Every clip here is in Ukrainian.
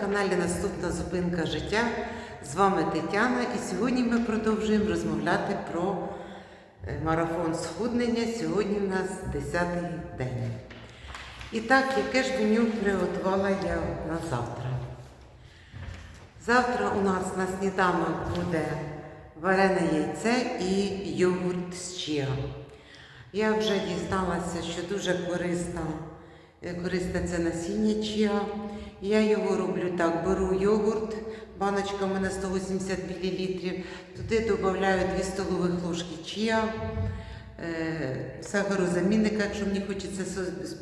каналі Наступна зупинка життя. З вами Тетяна, і сьогодні ми продовжуємо розмовляти про е, марафон схуднення. Сьогодні у нас 10-й день. І так, яке ж меню приготувала я на завтра? Завтра у нас на сніданок буде варене яйце і йогурт з чиа. Я вже дізналася, що дуже корисна, корисне це насіння чиа. Я його роблю так: беру йогурт, баночка у мене 180 мл, туди додаю 2 столових ложки чиа, е, сахарозамінника, якщо мені хочеться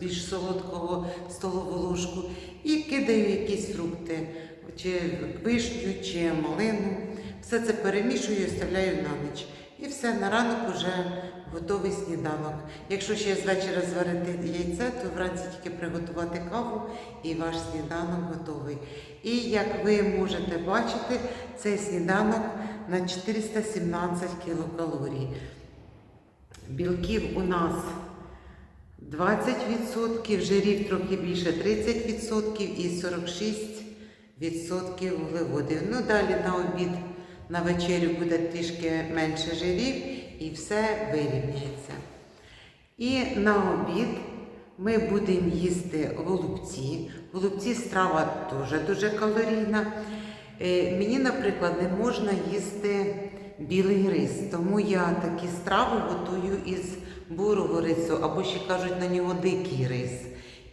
більш солодкого столову ложку, і кидаю якісь фрукти, чи вишню, чи малину. Все це перемішую і оставляю на ніч. І все, на ранок вже готовий сніданок. Якщо ще з вечора зварити яйце, то вранці тільки приготувати каву і ваш сніданок готовий. І як ви можете бачити, цей сніданок на 417 кілокалорій. Білків у нас 20%, жирів трохи більше 30% і 46% вуглеводів. Ну, далі на обід, на вечерю буде трішки менше жирів і все вирівняється. І на обід ми будемо їсти голубці. Голубці страва теж дуже калорійна. Е, Мені, наприклад, не можна їсти білий рис, тому я такі страви готую із бурого рису, або ще кажуть на нього дикий рис.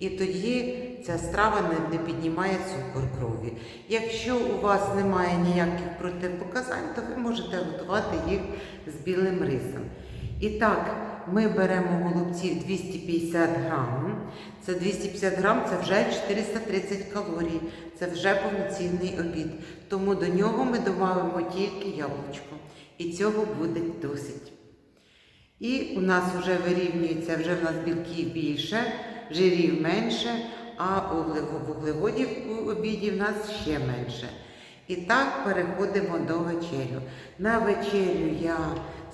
І тоді ця страва не, піднімає цукор крові. Якщо у вас немає ніяких протипоказань, то ви можете готувати їх з білим рисом. І так, ми беремо голубців 250 грам. Це 250 грам, це вже 430 калорій. Це вже повноцінний обід. Тому до нього ми додаємо тільки яблучко. І цього буде досить. І у нас вже вирівнюється, вже в нас білків більше, жирів менше, а вуглеводів у обіді в нас ще менше. І так переходимо до вечерю. На вечерю я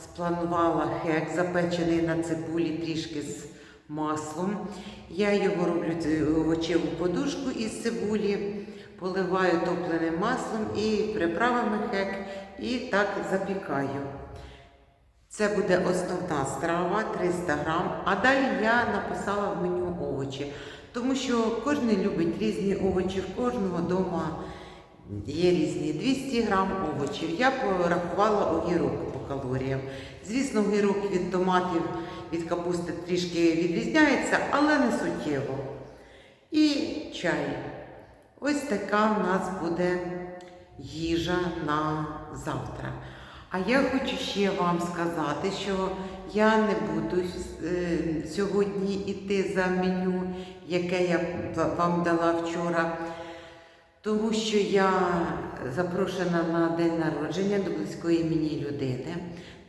спланувала хек, запечений на цибулі трішки з маслом. Я його роблю овочеву подушку із цибулі, поливаю топленим маслом і приправами хек, і так запікаю. Це буде основна страва 300 грам. А далі я написала в меню овочі, тому що кожен любить різні овочі, в кожного вдома є різні 200 грам овочів. Я порахувала огірок по калоріям. Звісно, огірок від томатів, від капусти трішки відрізняється, але не суттєво. І чай. Ось така в нас буде їжа на завтра. А я хочу ще вам сказати, що я не буду е, сьогодні йти за меню, яке я вам дала вчора, тому що я запрошена на день народження до близької мені людини.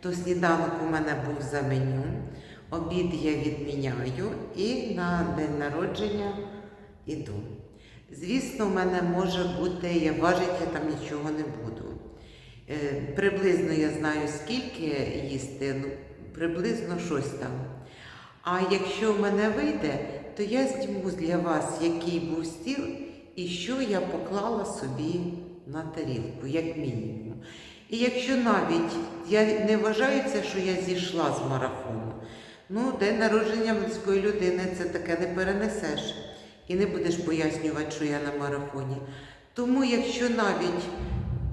То сніданок у мене був за меню, обід я відміняю і на день народження іду. Звісно, в мене може бути, я важити я там нічого не буду. Е, Приблизно я знаю, скільки їсти, ну, приблизно щось там. А якщо в мене вийде, то я зніму для вас, який був стіл і що я поклала собі на тарілку, як мінімум. І якщо навіть я не вважаю це, що я зійшла з марафону, ну, день народження близької людини це таке не перенесеш і не будеш пояснювати, що я на марафоні. Тому, якщо навіть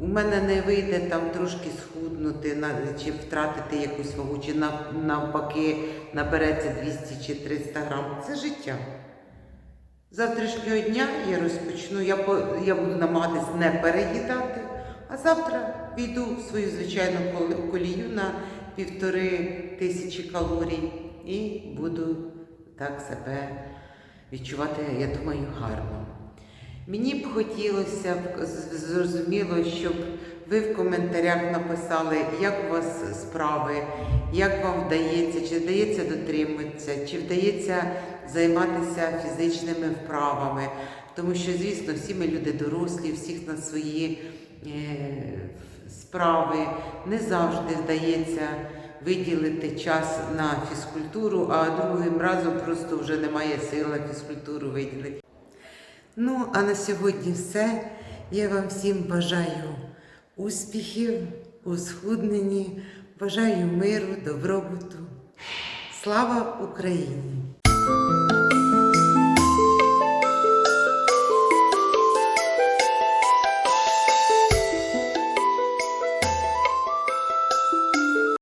у мене не вийде там трошки схуднути чи втратити якусь вагу, чи навпаки набереться 200 чи 300 грам, це життя. Завтрашнього дня я розпочну, я, я буду намагатись не переїдати, а завтра війду в свою звичайну колію на півтори тисячі калорій і буду так себе відчувати, я думаю, гарно. Мені б хотілося б зрозуміло, щоб ви в коментарях написали, як у вас справи, як вам вдається, чи вдається дотримуватися, чи вдається займатися фізичними вправами. Тому що, звісно, всі ми люди дорослі, всіх на свої е, справи не завжди вдається виділити час на фізкультуру, а другим разом просто вже немає сил на фізкультуру виділити. Ну, а на сьогодні все. Я вам всім бажаю успіхів у схудненні, бажаю миру, добробуту. Слава Україні!